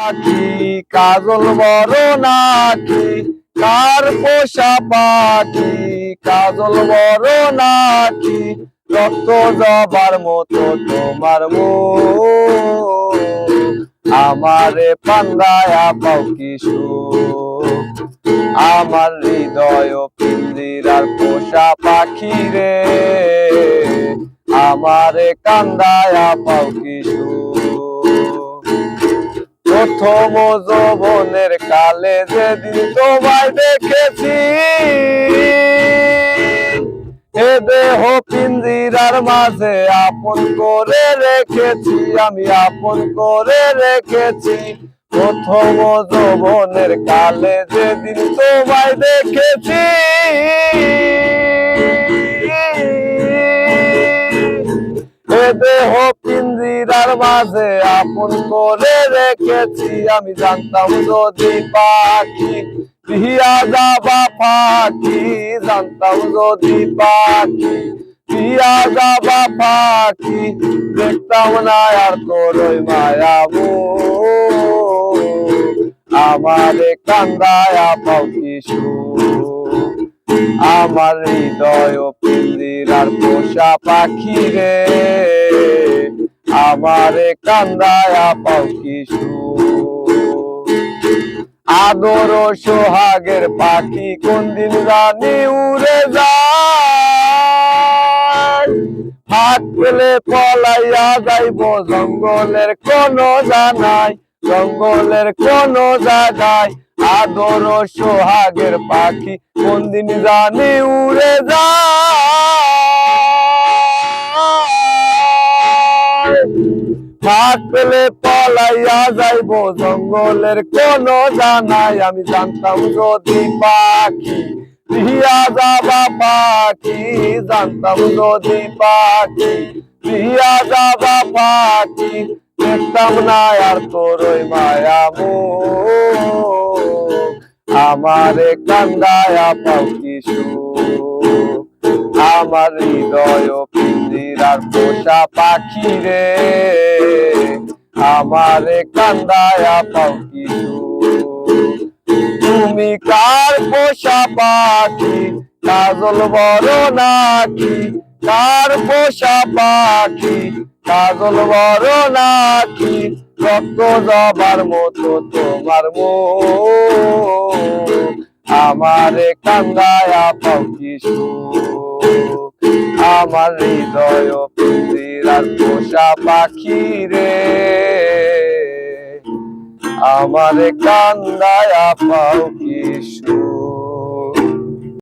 পাখি কাজল বড় নাকি কার পোষা পাখি? কাজল বড় নাকি রক্ত জবার মতো তোমার মো আমারে পান্দায়া পাও কিশোর আমার হৃদয় পিন্দিরার পোষা পাখি রে। আমারে কান্দায়া পাও কিশোর প্রথম যৌবনের কালে যেদিন তোমায় দেখেছি, এ দেহ পিঞ্জিরার মাঝে আপন করে রেখেছি, আমি আপন করে রেখেছি। প্রথম যৌবনের কালে যেদিন তোমায় দেখেছি দেহ পিঞ্জিরার মাঝে আপন করে রেখেছি, আমি জানতাম যদি পাখি পিয়া যাবা পাখি, জানতাম যদি পাখি পিয়া যাবা পাখি, দেখতাম না আর তোর মায়াবু আমারে কান্দায়া পাও কিশোর আমার হৃদয় পিন্দিরার পোষা পাখি রে। আমারে কান্দায়া পাও কিশোর আদর সোহাগের পাখি কোন দিন জানি উড়ে যায়। হাত পেলে পলাইয়া যাইব, জঙ্গলের কোন জানাই, জঙ্গলের কোন জায়গায়। আদর সোহাগের পাখি কোন দিন জানি উড়ে যায়। ফাঁক পেলে পলাইয়া যাইব, জঙ্গলের কোন জানাই। আমি জানতাম যদি পাখি পিয়া যাবা, পাখি। জানতাম যদি পাখি পিয়া যাবা, পাখি। দেখতাম না আর তোর মায়া আমারে কান্দায়া পাও কিশোর। আমার হৃদয় পিঞ্জিরার পোষা পাখি রে। আমারে কান্দায়া পাও কিশোর তুমি কার পোষা পাখি? কাজল বড় নাকি? কার পোষা পাখি? কাজল বড় নাকি? রক্ত জবার মতো তোমার মো আমারে কান্দায়া পাও কিশোর আমার হৃদয় পিঞ্জিরার পোষা পাখি রে। আমার কান্দায় পাও কিশোর